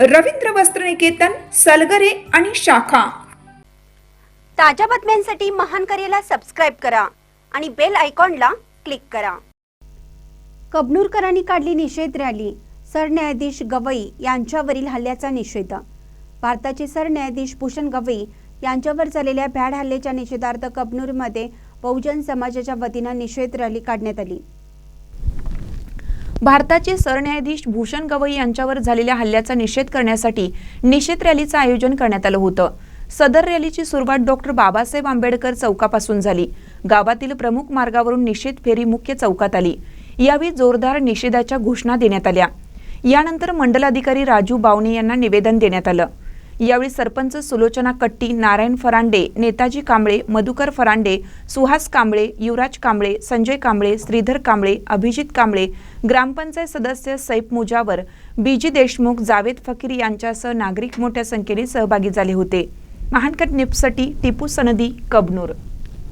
रवींद्र वस्त्रनिकेतन सलगरे आणि शाखा. ताज्या बातम्यांसाठी महान करेला सबस्क्राईब करा आणि बेल आयकॉनला क्लिक करा. कबनूरकरांनी काढली निषेध रॅली. सरन्यायाधीश गवई यांच्यावरील हल्ल्याचा निषेध. भारताचे सरन्यायाधीश भूषण गवई यांच्यावर झालेल्या भ्याड हल्ल्याच्या निषेधार्थ कबनूरमध्ये बहुजन समाजाच्या वतीनं निषेध रॅली काढण्यात आली. भारताचे सरन्यायाधीश भूषण गवई यांच्यावर झालेल्या हल्ल्याचा निषेध करण्यासाठी निषेध रॅलीचं आयोजन करण्यात आलं होतं. सदर रॅलीची सुरुवात डॉक्टर बाबासाहेब आंबेडकर चौकापासून झाली. गावातील प्रमुख मार्गावरून निषेध फेरी मुख्य चौकात आली. यावेळी जोरदार निषेधाच्या घोषणा देण्यात आल्या. यानंतर मंडलाधिकारी राजू बावणे यांना निवेदन देण्यात आलं. यावेळी सरपंच सुलोचना कट्टी नारायण फरांडे नेताजी कांबळे मधुकर फरांडे सुहास कांबळे युवराज कांबळे संजय कांबळे श्रीधर कांबळे अभिजित कांबळे ग्रामपंचायत सदस्य सैफ मुजावर बीजी देशमुख जावेद फकीर यांच्यासह नागरिक मोठ्या संख्येने सहभागी झाले होते. महानकट निपसाठी टिपू सनदी कबनूर